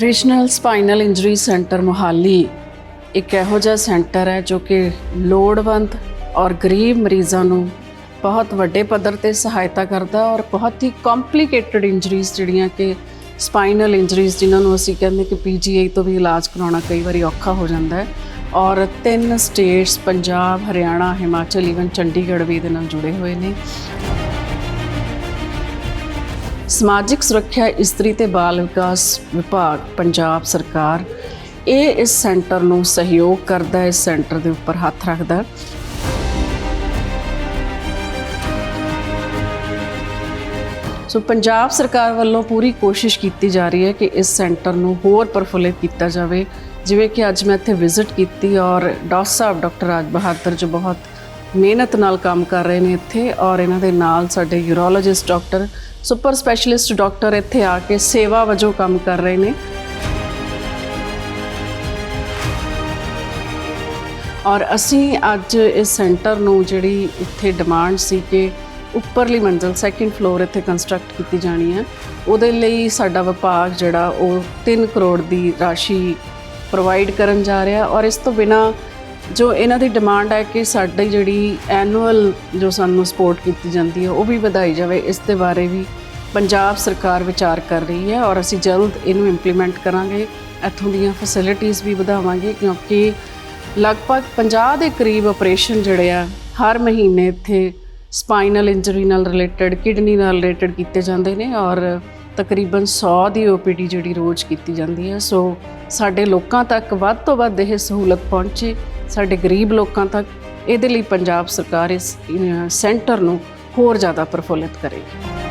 Regional spinal injury centre Mohali ਇੱਕ ਇਹੋ ਜਿਹਾ ਸੈਂਟਰ ਹੈ ਜੋ ਕਿ ਲੋੜਵੰਦ ਔਰ ਗਰੀਬ ਮਰੀਜ਼ਾਂ ਨੂੰ ਬਹੁਤ ਵੱਡੇ ਪੱਧਰ ਤੇ ਸਹਾਇਤਾ ਕਰਦਾ ਔਰ ਬਹੁਤ ਹੀ ਕੰਪਲਿਕੇਟਡ ਇੰਜਰੀਜ਼ ਜਿਹੜੀਆਂ ਕਿ ਸਪਾਈਨਲ ਇੰਜਰੀਜ਼ ਜਿਨ੍ਹਾਂ ਨੂੰ ਅਸੀਂ ਕਹਿੰਦੇ ਕਿ ਪੀਜੀਆਈ ਤੋਂ ਵੀ ਇਲਾਜ ਕਰਾਉਣਾ ਕਈ ਵਾਰੀ ਔਖਾ ਹੋ ਜਾਂਦਾ ਹੈ ਔਰ ਤਿੰਨ ਸਟੇਟਸ ਪੰਜਾਬ, ਹਰਿਆਣਾ, ਹਿਮਾਚਲ ਈਵਨ ਚੰਡੀਗੜ੍ਹ ਵੀ ਇਹਦੇ ਨਾਲ ਜੁੜੇ ਹੋਏ ਨੇ। ਸਮਾਜਿਕ ਸੁਰੱਖਿਆ, ਇਸਤਰੀ ਤੇ ਬਾਲ ਵਿਕਾਸ ਵਿਭਾਗ, ਪੰਜਾਬ ਸਰਕਾਰ, ਇਹ ਇਸ ਸੈਂਟਰ ਨੂੰ ਸਹਿਯੋਗ ਕਰਦਾ ਹੈ ਇਸ ਸੈਂਟਰ ਦੇ ਉੱਪਰ ਹੱਥ ਰੱਖਦਾ। ਸੋ ਪੰਜਾਬ ਸਰਕਾਰ ਵੱਲੋਂ ਪੂਰੀ ਕੋਸ਼ਿਸ਼ ਕੀਤੀ ਜਾ ਰਹੀ ਹੈ ਕਿ ਇਸ ਸੈਂਟਰ ਨੂੰ ਹੋਰ ਪ੍ਰਫੁੱਲਿਤ ਕੀਤਾ ਜਾਵੇ। ਜਿਵੇਂ ਕਿ ਅੱਜ ਮੈਂ ਇੱਥੇ ਵਿਜ਼ਿਟ ਕੀਤੀ ਔਰ ਡਾਕਟਰ ਸਾਹਿਬ, ਡਾਕਟਰ ਰਾਜ ਬਹਾਦਰ ਜੋ ਬਹੁਤ ਮਿਹਨਤ ਨਾਲ ਕੰਮ ਕਰ ਰਹੇ ਨੇ ਇੱਥੇ ਔਰ ਇਹਨਾਂ ਦੇ ਨਾਲ ਸਾਡੇ urologist doctor super specialist doctor ਇੱਥੇ ਆ ਕੇ ਸੇਵਾ ਵਜੋਂ ਕੰਮ ਕਰ ਰਹੇ ਨੇ। ਔਰ ਅਸੀਂ ਅੱਜ ਇਸ ਸੈਂਟਰ ਨੂੰ ਜਿਹੜੀ ਇੱਥੇ ਡਿਮਾਂਡ ਸੀ ਕਿ ਉੱਪਰਲੀ ਮੰਜ਼ਲ ਸੈਕਿੰਡ ਫਲੋਰ ਇੱਥੇ ਕੰਸਟਰਕਟ ਕੀਤੀ ਜਾਣੀ ਹੈ। ਉਹਦੇ ਲਈ ਸਾਡਾ ਵਿਭਾਗ ਜਿਹੜਾ ਉਹ 3 ਕਰੋੜ ਦੀ ਰਾਸ਼ੀ ਪ੍ਰੋਵਾਈਡ ਕਰਨ ਜਾ ਰਿਹਾ ਔਰ ਇਸ ਤੋਂ ਬਿਨਾ ਜੋ ਇਹਨਾਂ ਦੀ ਡਿਮਾਂਡ ਹੈ ਕਿ ਸਾਡੀ ਜਿਹੜੀ ਐਨੂਅਲ ਜੋ ਸਾਨੂੰ ਸਪੋਰਟ ਕੀਤੀ ਜਾਂਦੀ ਹੈ, ਉਹ ਵੀ ਵਧਾਈ ਜਾਵੇ। ਇਸ ਦੇ ਬਾਰੇ ਵੀ ਪੰਜਾਬ ਸਰਕਾਰ ਵਿਚਾਰ ਕਰ ਰਹੀ ਹੈ ਔਰ ਅਸੀਂ ਜਲਦ ਇਹਨੂੰ ਇੰਪਲੀਮੈਂਟ ਕਰਾਂਗੇ। ਇੱਥੋਂ ਦੀਆਂ ਫੈਸਿਲਿਟੀਆਂ ਵੀ ਵਧਾਵਾਂਗੇ ਕਿਉਂਕਿ ਲਗਭਗ 50 ਦੇ ਕਰੀਬ ਆਪਰੇਸ਼ਨ ਜਿਹੜੇ ਆ, ਹਰ ਮਹੀਨੇ ਇੱਥੇ ਸਪਾਈਨਲ ਇੰਜਰੀ ਨਾਲ ਰਿਲੇਟਡ ਕਿਡਨੀ ਨਾਲ ਰਿਲੇਟਡ ਕੀਤੇ ਜਾਂਦੇ ਨੇ ਔਰ ਤਕਰੀਬਨ 100 ਦੀ ਓਪੀਡੀ ਜਿਹੜੀ ਰੋਜ਼ ਕੀਤੀ ਜਾਂਦੀ ਹੈ। ਸੋ ਸਾਡੇ ਲੋਕਾਂ ਤੱਕ ਵੱਧ ਤੋਂ ਵੱਧ ਇਹ ਸਹੂਲਤ ਪਹੁੰਚੇ। ਸਾਡੇ ਗਰੀਬ ਲੋਕਾਂ ਤੱਕ ਇਹਦੇ ਲਈ ਪੰਜਾਬ ਸਰਕਾਰ ਇਸ ਸੈਂਟਰ ਨੂੰ ਹੋਰ ਜ਼ਿਆਦਾ ਪ੍ਰਫੁੱਲਿਤ ਕਰੇਗੀ।